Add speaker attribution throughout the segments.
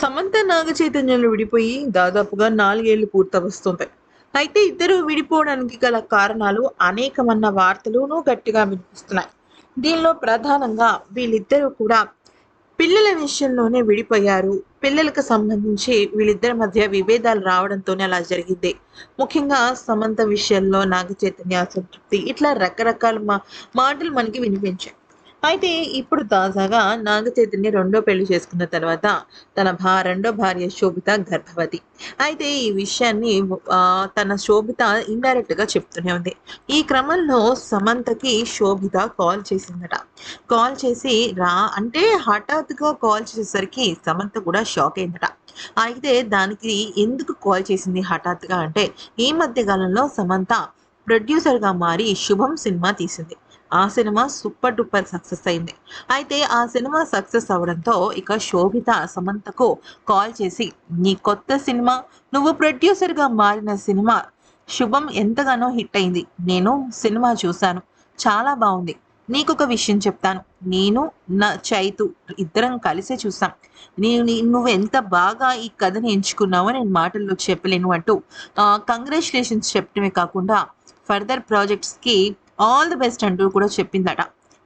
Speaker 1: సమంత నాగ చైతన్యంలో విడిపోయి దాదాపుగా నాలుగేళ్ళు పూర్తవస్తుంటాయి. అయితే ఇద్దరు విడిపోవడానికి గల కారణాలు అనేకమన్న వార్తలును గట్టిగా వినిపిస్తున్నాయి. దీనిలో ప్రధానంగా వీళ్ళిద్దరూ కూడా పిల్లల విషయంలోనే విడిపోయారు. పిల్లలకు సంబంధించి వీళ్ళిద్దరి మధ్య విభేదాలు రావడంతోనే అలా జరిగింది. ముఖ్యంగా సమంత విషయంలో నాగ చైతన్య అసంతృప్తి. ఇట్లా రకరకాల మా మాటలు మనకి వినిపించాయి. అయితే ఇప్పుడు తాజాగా నాగ చైతన్య రెండో పెళ్ళి చేసుకున్న తర్వాత తన భా రెండో భార్య శోభిత గర్భవతి. అయితే ఈ విషయాన్ని తన శోభిత ఇండైరెక్ట్గా చెప్తూనే ఉంది. ఈ క్రమంలో సమంతకి శోభిత కాల్ చేసిందట. కాల్ చేసి రా అంటే హఠాత్తుగా కాల్ చేసేసరికి సమంత కూడా షాక్ అయిందట. అయితే దానికి ఎందుకు కాల్ చేసింది హఠాత్తుగా అంటే ఈ మధ్య కాలంలో సమంత ప్రొడ్యూసర్గా మారి శుభం సినిమా తీసింది. ఆ సినిమా సూపర్ డూపర్ సక్సెస్ అయింది. అయితే ఆ సినిమా సక్సెస్ అవడంతో ఇక శోభిత సమంతకు కాల్ చేసి నీ కొత్త సినిమా నువ్వు ప్రొడ్యూసర్గా మారిన సినిమా శుభం ఎంతగానో హిట్ అయింది. నేను సినిమా చూశాను. చాలా బాగుంది. నీకు ఒక విషయం చెప్తాను. నేను నా చైతు ఇద్దరం కలిసే చూసాం నేను నువ్వు ఎంత బాగా ఈ కథని ఎంచుకున్నావో నేను మాటల్లో చెప్పలేను అంటూ కంగ్రాచులేషన్స్ చెప్పడమే కాకుండా ఫర్దర్ ప్రాజెక్ట్స్కి ఆల్ ది బెస్ట్ అంటూ కూడా చెప్పిందట.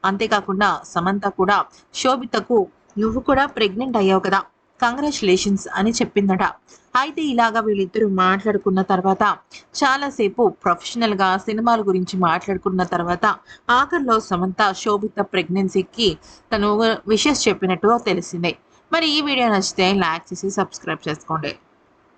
Speaker 1: అంతేకాకుండా సమంత కూడా శోభితకు నువ్వు కూడా ప్రెగ్నెంట్ అయ్యావు కదా కంగ్రాచులేషన్స్ అని చెప్పిందట. అయితే ఇలాగా వీళ్ళిద్దరూ మాట్లాడుకున్న తర్వాత చాలాసేపు ప్రొఫెషనల్గా సినిమాల గురించి మాట్లాడుకున్న తర్వాత ఆఖరిలో సమంత శోభిత ప్రెగ్నెన్సీకి తను విషెస్ చెప్పినట్టు తెలిసిందే. మరి ఈ వీడియో నచ్చితే లైక్ చేసి సబ్స్క్రైబ్ చేసుకోండి.